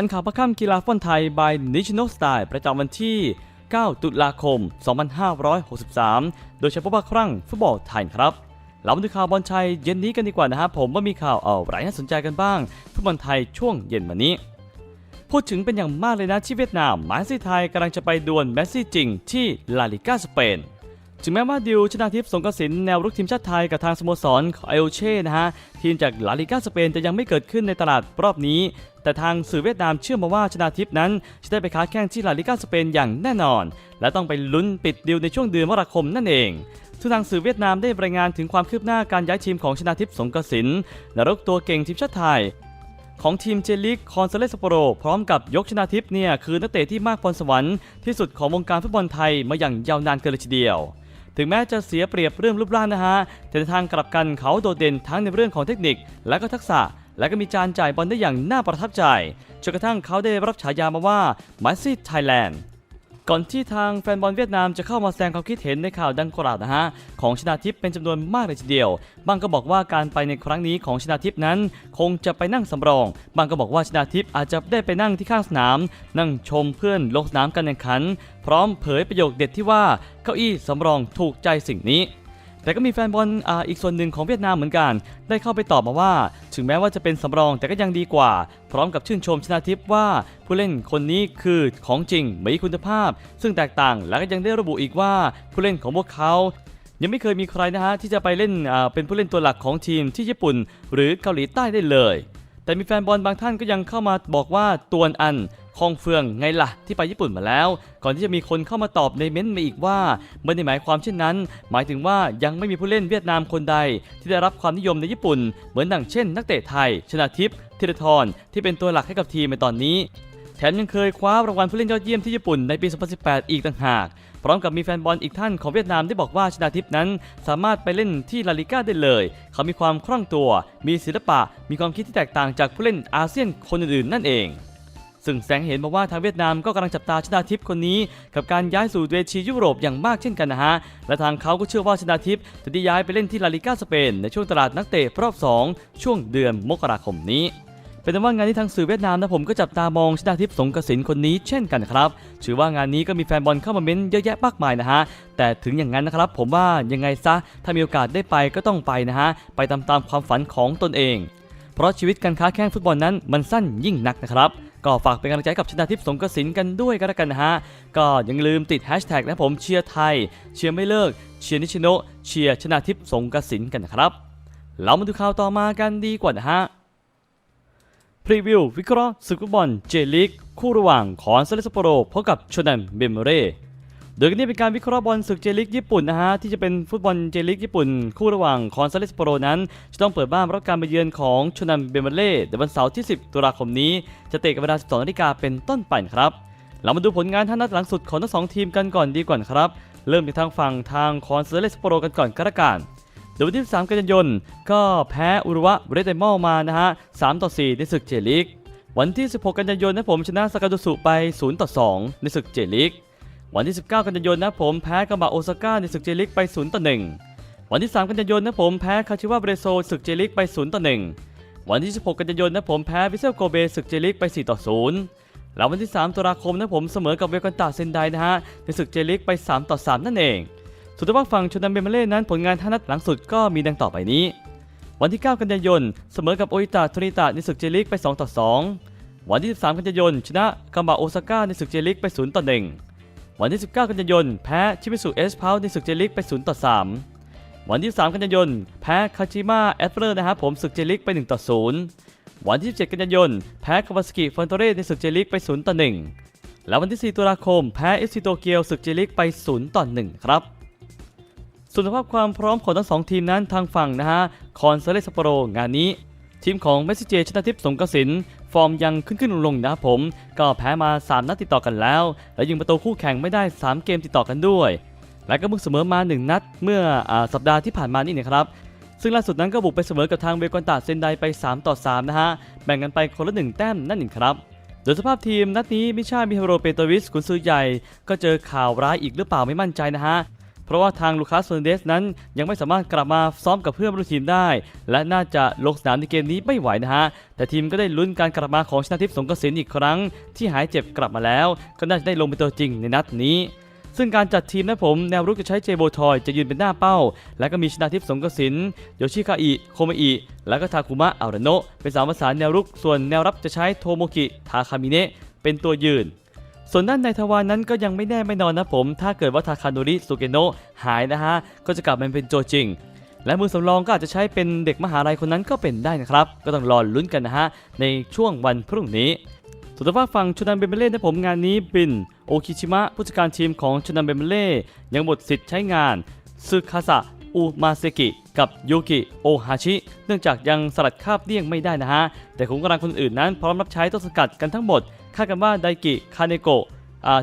ทันข่าวประค่ำกีฬาฟุตบอลไทย by National Style ประจำวันที่ 9 ตุลาคม 2563 โดยเฉพาะครั้งฟุตบอลไทยครับเรามาดูข่าวบอลชัยเย็นนี้กันดีกว่านะครับผมว่ามีข่าวอะไรน่าสนใจกันบ้างฟุตบอลไทยช่วงเย็นวันนี้ พูดถึงเป็นอย่างมากเลยนะที่เวียดนามแมนซีไทยกำลังจะไปดวลแมนซีจริงที่ลาลิก้าสเปน ถึงแม้ว่าดิวชนาทิพย์สงกระสินแนวรุกทีมชาติไทยกับทางสโมสรของเอลเช่นะฮะทีมจากลาลิก้าสเปนจะยังไม่เกิดขึ้นในตลาดรอบนี้ แต่ทางสื่อเวียดนามเชื่อมาว่าชนาทิพย์นั้น จะได้ไปค้าแข่งที่ลาลิก้าสเปนอย่างแน่นอน และต้องไปลุ้นปิดดิวในช่วงเดือนมกราคมนั่นเองซึ่งทางสื่อเวียดนามได้รายงานถึงความคืบหน้าการย้ายทีมของชนาทิพย์สงกระสินนรกตัวเก่งทีมชาติไทยของทีมเจลิกคอนเซเลสโปโร พร้อมกับยกชนาทิพย์เนี่ยคือนักเตะที่มากพรสวรรค์ที่สุดของวงการฟุตบอลไทยมาอย่างยาวนานเกินเลยทีเดียว ถึงแม้จะเสียเปรียบเรื่องรูปร่างนะฮะแต่ในทางกลับกันเขาโดดเด่นทั้งในเรื่องของเทคนิค และก็ทักษะ และก็มีจานจ่ายบอลได้อย่างน่าประทับใจจนกระทั่งเขาได้รับฉายามาว่ามาซี่ไทยแลนด์ ก่อนที่ทางแฟนบอลเวียดนามจะเข้ามาแสดงความคิดเห็นในข่าวดังกล่าวนะฮะของชนาทิพย์เป็นจำนวนมากเลยทีเดียว บางก็บอกว่าการไปในครั้งนี้ของชนาทิพย์นั้น คงจะไปนั่งสำรอง บางก็บอกว่าชนาทิพย์อาจจะได้ไปนั่งที่ข้างสนาม นั่งชมเพื่อนลงสนามการแข่งขัน พร้อมเผยประโยคเด็ดที่ว่าเก้าอี้สำรองถูกใจสิ่งนี้ แต่ก็มีแฟนบอลออีกส่วนหนึ่งของเวียดนามเหมือนกัน ได้เข้าไปตอบมาว่า ถึงแม้ว่าจะเป็นสำรองแต่ก็ยังดีกว่า พร้อมกับชื่นชมชนาทิพย์ว่าผู้เล่นคนนี้คือของจริงมีคุณภาพ ซึ่งแตกต่างและก็ยังได้ระบุอีกว่าผู้เล่นของพวกเขายังไม่เคยมีใครนะฮะที่จะไปเล่นเป็นผู้เล่นตัวหลักของทีมที่ญี่ปุ่น หรือเกาหลีใต้ได้เลย แต่มีแฟนบอลบางท่านก็ยังเข้ามาบอกว่าตวนอันคองเฟืองไงล่ะ ที่ไปญี่ปุ่นมาแล้ว ก่อนที่จะมีคนเข้ามาตอบในเม้นต์มาอีกว่าไม่ได้หมายความเช่นนั้น หมายถึงว่ายังไม่มีผู้เล่นเวียดนามคนใด ที่ได้รับความนิยมในญี่ปุ่น เหมือนดังเช่น นักเตะไทย ชนาทิพย์ธีรทรที่เป็นตัวหลักให้กับทีมในตอนนี้แถมยังเคยคว้ารางวัลผู้เล่นยอดเยี่ยมที่ญี่ปุ่นในปี 2018 อีกต่างหาก พร้อมกับมีแฟนบอลอีกท่านของเวียดนามได้บอกว่าชนาทิพย์นั้น สามารถไปเล่นที่ลาลิก้าได้เลย เขามีความคล่องตัว มีศิลปะ มีความคิดที่แตกต่างจากผู้เล่นอาเซียนคนอื่นๆนั่นเอง ซึ่งแสงเห็นมาว่าทางเวียดนามก็กำลังจับตาชนาทิพย์คนนี้ กับการย้ายสู่เวทียุโรปอย่างมากเช่นกันนะฮะ และทางเขาก็เชื่อว่าชนาทิพย์จะได้ย้ายไปเล่นที่ลาลิก้าสเปนในช่วงตลาดนักเตะรอบ 2 ช่วงเดือนมกราคมนี้เป็นต่ว่างานนี้ทางสื่อเวียดนามนะผมก็จับตามองชนาทิพย์สงกระสินคนนี้เช่นกันครับถือว่างานนี้ก็มีแฟนบอลเข้ามาเม้นเยอะแยะมากมายนะฮะ แต่ถึงอย่างนั้นนะครับ ผมว่ายังไงซะถ้ามีโอกาสได้ไปก็ต้องไปนะฮะ ไปตามตามความฝันของตนเอง เพราะชีวิตการค้าแข่งฟุตบอลนั้นมันสั้นยิ่งนักนะครับ ก็ฝากเป็นกำลังใจกับชนะทิพย์สงกระสินกันด้วยกันแล้วกันนะฮะ ก็อย่าลืมติดแฮชแท็กนะผมเชียร์ไทย เชียร์ไม่เลิก เชียร์นิชิโนเชียร์ชนะทิพย์สงกระสินกันนะครับ เรามาดูข่าวต่อมากันดีกว่านะฮะ พรีวิว วิเคราะห์ศึกฟุตบอลเจลิกคู่ระหว่างคอนเซเลสโปโรพบกับชนันเบมเร่ โดยกันนี้เป็นการวิเคราะห์บอลศึกเจลิกญี่ปุ่นนะฮะที่จะเป็นฟุตบอลเจลิกญี่ปุ่น คู่ระหว่างคอนซาเลสโปโรนั้น จะต้องเปิดบ้านรับการไปเยือนของชนันเบมเร่ในวันเสาร์ที่ 10 ตุลาคมนี้ จะเตะกันเวลา 12นาฬิกาเป็นต้นไปครับเรามาดูผลงานท่านัดหลังสุดของทั้งสองทีมกันก่อนดีกว่าครับ เริ่มจากทางฝั่งทางคอนซาเลสโปโรกันก่อนก็แล้วกันเดี๋ยวันที่ 3 กันยายนก็แพ้อุรุวะเรเดมอลมานะฮะ3ต่อ4ในศึกเจลิกวันที่ 16 กันยายนนะผมชนะสกาโดสุไป0ต่อ2ในศึกเจลิก วันที่ 19 กันยายนนะผมแพ้กาบะโอซาก้าในศึกเจลิกไป0ต่อ1วันที่ 3 กันยายนนะผมแพ้คาชิวะเบรโซศึกเจลิกไป0ต่อ1วันที่ 16 กันยายนนะผมแพ้วิเซลโกเบศึกเจลิกไป4ต่อ0แล้ววันที่ 3 ตุลาคมนะผมเสมอกับเวกันตาเซนไดนะฮะในศึกเจลิกไป3ต่อ3นั่นเองส่วนทางฝั่งชนันเบมเล่นั้นผลงานท่านัดหลังสุดก็มีดังต่อไปนี้ วันที่ 9 กันยายนเสมอกับโออิตาโทริตะในศึกเจลิกไป2ต่อ2วันที่ 13 กันยายนชนะกัมบะโอซาก้าในศึกเจลิกไป0ต่อ1 วันที่ 19 กันยายนแพ้ชิมิสุเอสพาวในศึกเจลิกไป0ต่อ3วันที่ 3 กันยายนแพ้คาจิมะแอตเฟอร์นะครับผมศึกเจลิกไป1ต่อ0วันที่ 17 กันยายนแพ้คาวาสกิฟอนโตเรในศึกเจลิกไป0ต่อ1แล้ววันที่ 4 ตุลาคมแพ้เอฟซีโตเกียวศึกเจลิกไป0ต่อ1ครับส่วนสภาพความพร้อมของทั้งสองทีมนั้นทางฝั่งนะฮะคอนเซเลสโปโรงานนี้ ทีมของเมสซิเจชนะทิพย์สงกสินฟอร์มยังขึ้นขึ้นลงนะครับผม ก็แพ้มา 3 นัดติดต่อกันแล้ว และยิงประตูคู่แข่งไม่ได้ 3 เกมติดต่อกันด้วย และก็เพิ่งเสมอมา 1 นัดเมื่ออสัปดาห์ที่ผ่านมานี่นะครับซึ่งล่าสุดนั้นก็บุกไปเสมอกับทางเวกอนตาเซนไดไป 3 ต่อ 3 นะฮะ แบ่งกันไปคนละ 1 แต้มนั่นเองครับ โดยสภาพทีมนัดนี้มิชามิฮาโรเปโตวิสกุนซือใหญ่ ก็เจอข่าวร้ายอีกหรือเปล่าไม่มั่นใจนะฮะ เพราะว่าทางลูคัสเฟอร์นเดสนั้นยังไม่สามารถกลับมาซ้อมกับเพื่อนร่วมทีมได้ และน่าจะลงสนามในเกมนี้ไม่ไหวนะฮะ แต่ทีมก็ได้ลุ้นการกลับมาของชนาทิพย์สงกระสินอีกครั้ง ที่หายเจ็บกลับมาแล้ว ก็น่าจะได้ลงเป็นตัวจริงในนัดนี้ซึ่งการจัดทีมนะผมแนวรุกจะใช้เจโบทอยจะยืนเป็นหน้าเป้า แล้วก็มีชนาทิพย์สงกระสินโยชิคาอิโคมอิ แล้วก็ทาคุมะอาราโนะเป็นสามประสานแนวรุกส่วนแนวรับจะใช้โทโมกิทาคามิเนะเป็นตัวยืน ส่วนด้านในทวารนั้นก็ยังไม่แน่ไม่นอนนะผม ถ้าเกิดว่าทาคาโนริสุเกโนะหายนะฮะ ก็จะกลับมาเป็นโจจริง และมือสำรองก็อาจจะใช้เป็นเด็กมหาลัยคนนั้นก็เป็นได้นะครับ ก็ต้องรอลุ้นกันนะฮะ ในช่วงวันพรุ่งนี้ส่วนทางฝั่งชุนันเบมเบเล่นะผมงานนี้บิน โอคิชิมะผู้จัดการทีมของชุนันเบมเบเล่ยังหมดสิทธิ์ใช้งานซึคาสะ อุมาเซกิ กับยูกิโอฮาชิ เนื่องจากยังสลัดคาบเลี่ยงไม่ได้นะฮะ แต่ขุมกำลังคนอื่นนั้นพร้อมรับใช้ต้นสกัดกันทั้งหมด คาดกันว่าไดกิ คาเนโกะ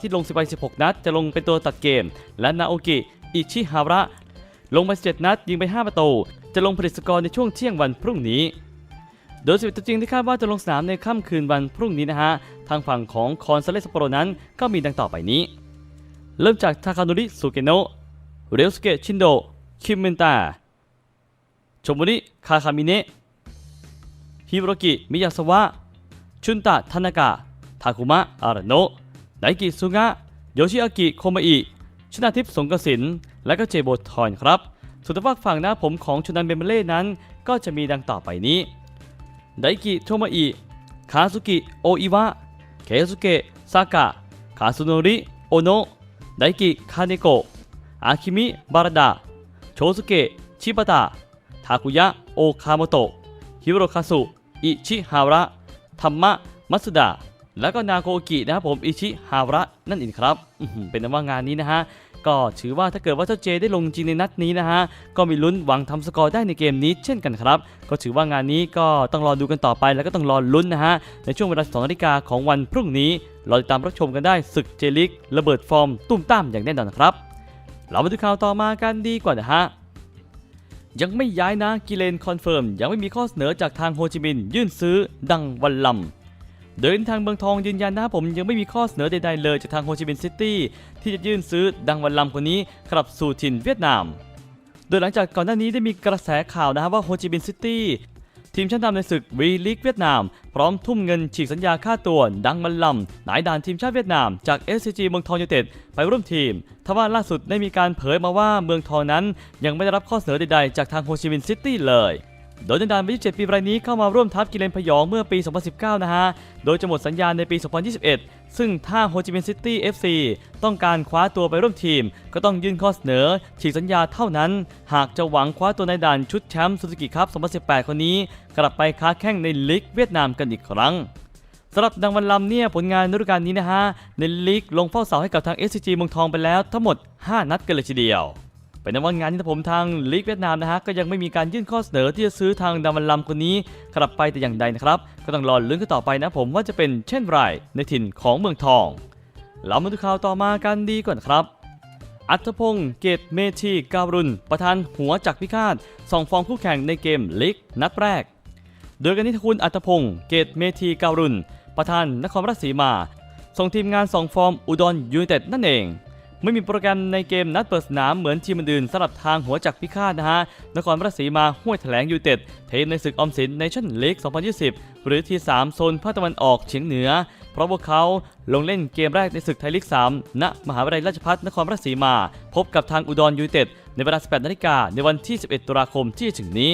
ที่ลง10ไป16 นัด จะลงเป็นตัวตัดเกม และนาโอกิ อิชิฮาระ ลงไป17นัด ยิงไป 5 ประตู จะลงผลิตสกอร์ในช่วงเที่ยงวันพรุ่งนี้โดยสิบตัวจริงที่คาดว่าจะลงสนามในค่ำคืนวันพรุ่งนี้นะฮะ ทางฝั่งของคอนซาเลสโปรนั้นก็มีดังต่อไปนี้ เริ่มจากทาคาโนริสุเกโนะเรลสเกะชินโด คิมเมนตาชมบุริคาคามิเนะฮิโรกิมิยาสวะ ชุนตะทานากะ ทาคุมะ อาราโนะไดกิซุงะ โยชิอากิ โคมาอิ ชนาทิพย์สงกสิน และก็เจโบทอนครับ ส่วนทางฝั่งฝั่งหน้าผมของชุนันเบมเบเล่นั้น ก็จะมีดังต่อไปนี้ ไดกิ โทมาอิ คาซุกิ โออิวะ เคซุเกะ ซากะ คาซุโนริ โอโนะ ไดกิ คาเนโกะ อาคิมิ บาราดะ โชซุเกะ ชิบะตะ ทาคุยะ โอคาโมโตะ ฮิโรคาสุ อิชิฮาระธัมมะ มัตสึดะ แล้วก็นาโกโอกินะครับผม อิชิฮาระ นั่นเองครับอื้อหือเป็นว่างานนี้นะฮะ ก็ถือว่าถ้าเกิดว่าเจ้าเจได้ลงจริงในนัดนี้นะฮะ ก็มีลุ้นหวังทำสกอร์ได้ในเกมนี้เช่นกันครับ ก็ถือว่างานนี้ก็ต้องรอดูกันต่อไปแล้วก็ต้องรอลุ้นนะฮะ ในช่วงเวลา2นาฬิกาของวันพรุ่งนี้รอติดตามรับชมกันได้ศึกเจลิกระเบิดฟอร์มตุ้มตามอย่างแน่นอนครับ เรามาดูข่าวต่อมากันดีกว่านะฮะ ยังไม่ย้ายนะกิเลนคอนเฟิร์ม ยังไม่มีข้อเสนอจากทางโฮจิมินห์ยื่นซื้อดังวันลำโดยทางเมืองทองยืนยันนะผมยังไม่มีข้อเสนอใดๆเลยจากทางโฮจิมินห์ซิตี้ที่จะยื่นซื้อดังวันลำคนนี้กลับสู่ถิ่นเวียดนาม โดยหลังจากก่อนหน้านี้ได้มีกระแสข่าวนะฮะว่าโฮจิมินห์ซิตี้ ทีมชั้นนำในศึกวีลีกเวียดนาม พร้อมทุ่มเงินฉีกสัญญาค่าตัวดังมันลำนายด่านทีมชาติเวียดนามจาก SCG เมืองทองยูไนเต็ดไปร่วมทีม ทว่าล่าสุดได้มีการเผยมาว่าเมืองทองนั้น ยังไม่ได้รับข้อเสนอใดๆ จากทางโฮชิมินห์ซิตี้เลย โดยในดานวัย27ปีรายนี้เข้ามาร่วมทัพกิเลนพยองเมื่อปี 2019 นะฮะ โดยจะหมดสัญญาณในปี 2021 ซึ่งถ้าโฮจิมินห์ซิตี้ FC ต้องการคว้าตัวไปร่วมทีม ก็ต้องยื่นข้อเสนอ ฉีกสัญญาเท่านั้น หากจะหวังคว้าตัวในด่านชุดแชมป์ซูซูกิคัพ 2018 คนนี้ กลับไปค้าแข่งในลีกเวียดนามกันอีกครั้งสำหรับดังวันลำเนี่ยผลงานฤดูกาลนี้นะฮะในลีกลงเฝ้าเสาให้กับทาง SCG เมืองทองไปแล้วทั้งหมด 5 นัดกันเลยทีเดียว เป็นนว่างานนี้นะผมทางลีกเวียดนามนะฮะก็ยังไม่มีการยื่นข้อเสนอที่จะซื้อทางดังวันลำคนนี้กลับไปแต่อย่างใดนะครับ ก็ต้องรอลุ้นกันต่อไปนะผมว่าจะเป็นเช่นไรในถิ่นของเมืองทองเรามาดูข่าวต่อมากันดีก่อนครับอัธพงศ์เกตเมธีการุณ ประธานหัวจักพิฆาตส่องฟอร์มคู่แข่งในเกมลีกนัดแรก โดยกันนิทคุณอัธพงศ์เกตเมธีการุณ ประธานนครราชสีมา ส่งทีมงานส่องฟอร์มอุดรยูไนเต็ดนั่นเอง ไม่มีโปรแกรมในเกมนัดเปิดสนามเหมือนทีมอื่นสำหรับทางหัวจักพิฆาตนะฮะ นครราชสีมาห้วยแถลงยูเต็ดเทมในศึกออมสินในชั่นลีก 2020 หรือที3โซนภาคตะวันออกเฉียงเหนือ เพราะพวกเขาลงเล่นเกมแรกในศึกไทยลีก 3 ณ มหาวิทยาลัยราชภัฏนครราชสีมา พบกับทางอุดรยูเต็ดในเวลา 18นาฬิกาในวันที่ 11 ตุลาคมที่ถึงนี้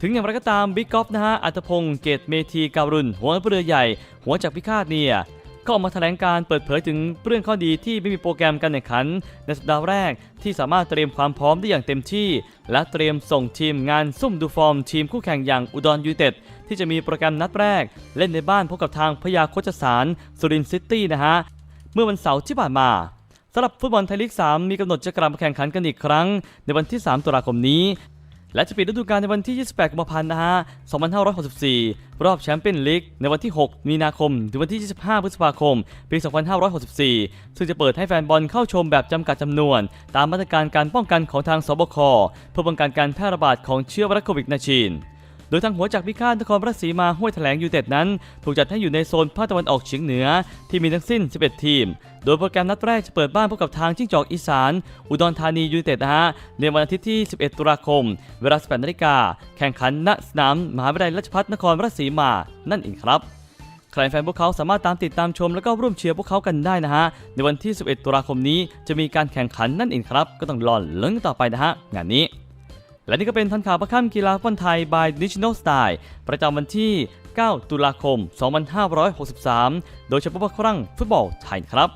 ถึงอย่างไรก็ตามบิ๊กกอฟนะฮะอัตพงศ์เกตเมธีการุณหัวเรือใหญ่ หัวจากพิฆาตเนี่ย ก็ออกมาแถลงการเปิดเผยถึงเรื่องข้อดีที่ไม่มีโปรแกรมการแข่งขัน ในสัปดาห์แรกที่สามารถเตรียมความพร้อมได้อย่างเต็มที่ และเตรียมส่งทีมงานซุ่มดูฟอร์มทีมคู่แข่งอย่างอุดรยูเต็ดที่จะมีโปรแกรมนัดแรก เล่นในบ้านพบกับทางพยาโคจสารสุรินทร์ซิตี้นะฮะเมื่อวันเสาร์ที่ผ่านมาสำหรับฟุตบอลไทยลีก 3 มีกำหนดจะกลับมาแข่งขันกันอีกครั้ง ในวันที่ 3 ตุลาคมนี้ และจะปิดฤดูกาลในวันที่ 28 กุมภาพันธ์นะฮะ 2564 รอบแชมเปี้ยนลีกในวันที่ 6 มีนาคม ถึงวันที่ 25 พฤษภาคม ปี 2564 ซึ่งจะเปิดให้แฟนบอลเข้าชมแบบจำกัดจำนวน ตามมาตรการการป้องกันของทางสบค เพื่อป้องกันการแพร่ระบาดของเชื้อไวรัสโควิด -19 โดยทางหัวจากพิฆาตนครราชสีมาห้วยแถลงยูเต็ดนั้น ถูกจัดให้อยู่ในโซนภาคตะวันออกเฉียงเหนือที่มีทั้งสิ้น 11 ทีม โดยโปรแกรมนัดแรกจะเปิดบ้านพบกับทางจิ้งจอกอีสาน อุดรธานียูเต็ดนะฮะในวันอาทิตย์ที่ 11 ตุลาคม เวลา 18นาฬิกาแข่งขันณสนามมหาวิทยาลัยราชภัฏนครราชสีมา นั่นเองครับใครแฟนพวกเขาสามารถตามติดตามชมแล้วก็ร่วมเชียร์พวกเขากันได้นะฮะ ในวันที่ 11 ตุลาคมนี้จะมีการแข่งขันนั่นเองครับ ก็ต้องรอลุ้นกันต่อไปนะฮะ งานนี้ และนี่ก็เป็นทันข่าวประค่ำกีฬาฟุตบอลไทย by National Style ประจำวันที่ 9 ตุลาคม 2563 โดยเฉพาะครั้งฟุตบอลไทยครับ